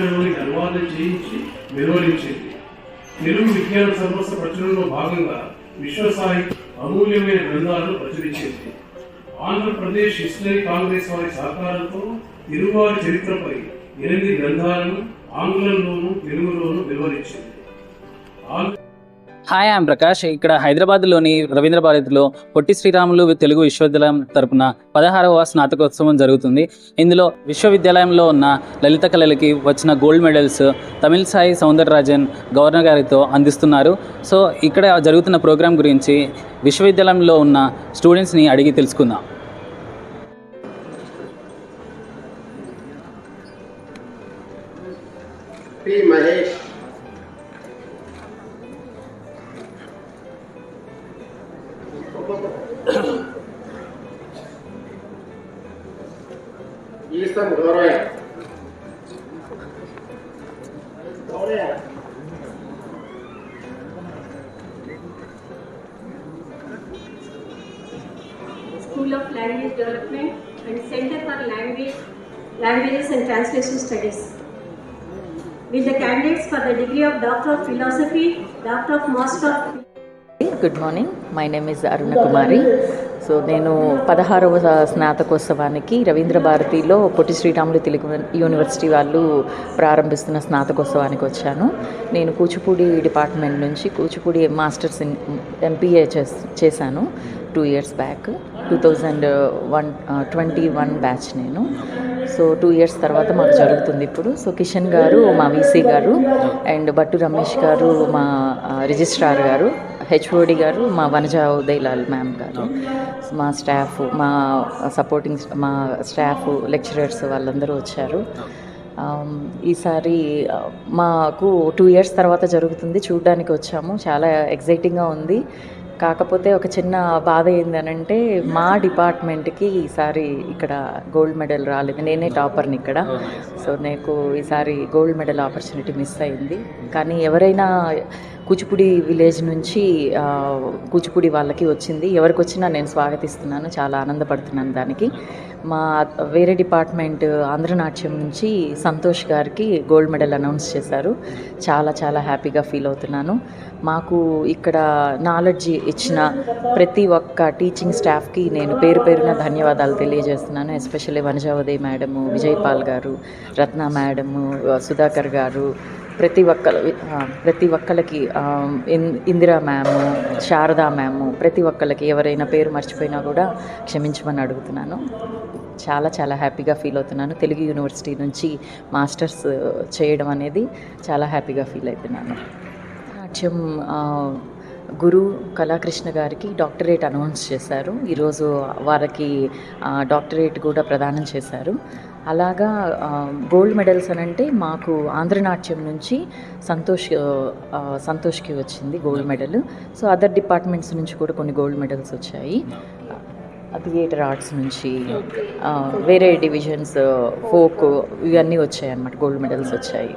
తెలుగులోకి అనువాదం చేయించి వెలువరించింది తెలుగు విజ్ఞాన సంస్థ ప్రచురణలో భాగంగా విశ్వసాయి అమూల్యమైన గ్రంథాలను ప్రచురించింది. ఆంధ్రప్రదేశ్ హిస్టరీ కాంగ్రెస్ వారి సహకారంతో తెలుగువారి చరిత్రపై ఎనిమిది గ్రంథాలను ఆంగ్లంలోనూ తెలుగులోనూ వెలువరించింది హాయ్ ఐఎమ్ ప్రకాష్ ఇక్కడ హైదరాబాద్లోని రవీంద్ర భారతిలో పొట్టి శ్రీరాములు తెలుగు విశ్వవిద్యాలయం తరపున పదహారవ స్నాతకోత్సవం జరుగుతుంది. ఇందులో విశ్వవిద్యాలయంలో ఉన్న లలిత కళలకి వచ్చిన gold medals Tamilisai Soundararajan governor గారితో అందిస్తున్నారు. సో ఇక్కడ జరుగుతున్న ప్రోగ్రాం గురించి విశ్వవిద్యాలయంలో ఉన్న స్టూడెంట్స్ని అడిగి తెలుసుకుందాం. P Mahesh Jestem Doreen. Doreen. School of Language Development and Center for Language, Languages and Translation Studies. Will the candidates for the degree of Doctor of Philosophy, Doctor of Master of good morning. My name is Aruna Kumari. So నేను పదహారవ స్నాతకోత్సవానికి రవీంద్ర భారతిలో Potti Sriramulu Telugu university వాళ్ళు ప్రారంభిస్తున్న స్నాతకోత్సవానికి వచ్చాను. నేను Kuchipudi department నుంచి Kuchipudi masters in MPA చేస్ చేశాను two years back. Two thousand one twenty one batch నేను. సో టూ ఇయర్స్ తర్వాత మాకు జరుగుతుంది ఇప్పుడు. సో కిషన్ గారు మా వీసీ గారు అండ్ బట్టు రమేష్ గారు మా రిజిస్ట్రార్ గారు. హెచ్ఓడి గారు మా వనజ ఉదయలాల్ మ్యామ్ గారు మా స్టాఫ్ మా సపోర్టింగ్ మా స్టాఫ్ లెక్చరర్స్ వాళ్ళందరూ వచ్చారు. ఈసారి మాకు టూ ఇయర్స్ తర్వాత జరుగుతుంది చూడడానికి వచ్చాము. చాలా ఎగ్జైటింగ్గా ఉంది. కాకపోతే ఒక చిన్న బాధ ఏంటనంటే మా డిపార్ట్మెంట్కి ఈసారి ఇక్కడ గోల్డ్ మెడల్ రాలేదు. నేనే టాపర్ని ఇక్కడ. సో నాకు ఈసారి గోల్డ్ మెడల్ ఆపర్చునిటీ మిస్ అయింది. కానీ ఎవరైనా కూచిపూడి విలేజ్ నుంచి కూచిపూడి వాళ్ళకి వచ్చింది. ఎవరికి వచ్చినా నేను స్వాగతిస్తున్నాను. చాలా ఆనందపడుతున్నాను దానికి. మా వేరే డిపార్ట్మెంట్ ఆంధ్రనాట్యం నుంచి సంతోష్ గారికి గోల్డ్ మెడల్ అనౌన్స్ చేశారు. చాలా చాలా హ్యాపీగా ఫీల్ అవుతున్నాను. మాకు ఇక్కడ నాలెడ్జ్ ఇచ్చిన ప్రతి ఒక్క టీచింగ్ స్టాఫ్కి నేను పేరు పేరున ధన్యవాదాలు తెలియజేస్తున్నాను. ఎస్పెషల్లీ వనజావదే మేడము విజయపాల్ గారు రత్న మేడము సుధాకర్ గారు ప్రతి ఒక్కరు ఆ, ప్రతి ఒక్కరికి ఇందిరా మ్యాము శారదా మ్యాము ప్రతి ఒక్కరికి ఎవరైనా పేరు మర్చిపోయినా కూడా క్షమించమని అడుగుతున్నాను. చాలా చాలా హ్యాపీగా ఫీల్ అవుతున్నాను. తెలుగు యూనివర్సిటీ నుంచి మాస్టర్స్ చేయడం అనేది చాలా హ్యాపీగా ఫీల్ అవుతున్నాను నాట్యం గురు కళాకృష్ణ గారికి డాక్టరేట్ అనౌన్స్ చేశారు. ఈరోజు వారికి డాక్టరేట్ కూడా ప్రదానం చేశారు. అలాగా గోల్డ్ మెడల్స్ అని అంటే మాకు ఆంధ్రనాట్యం నుంచి సంతోష్ సంతోష్కి వచ్చింది gold medal. So other departments నుంచి కూడా కొన్ని గోల్డ్ మెడల్స్ వచ్చాయి. థియేటర్ ఆర్ట్స్ నుంచి వేరే డివిజన్స్ ఫోక్ ఇవన్నీ వచ్చాయి అన్నమాట గోల్డ్ మెడల్స్ వచ్చాయి.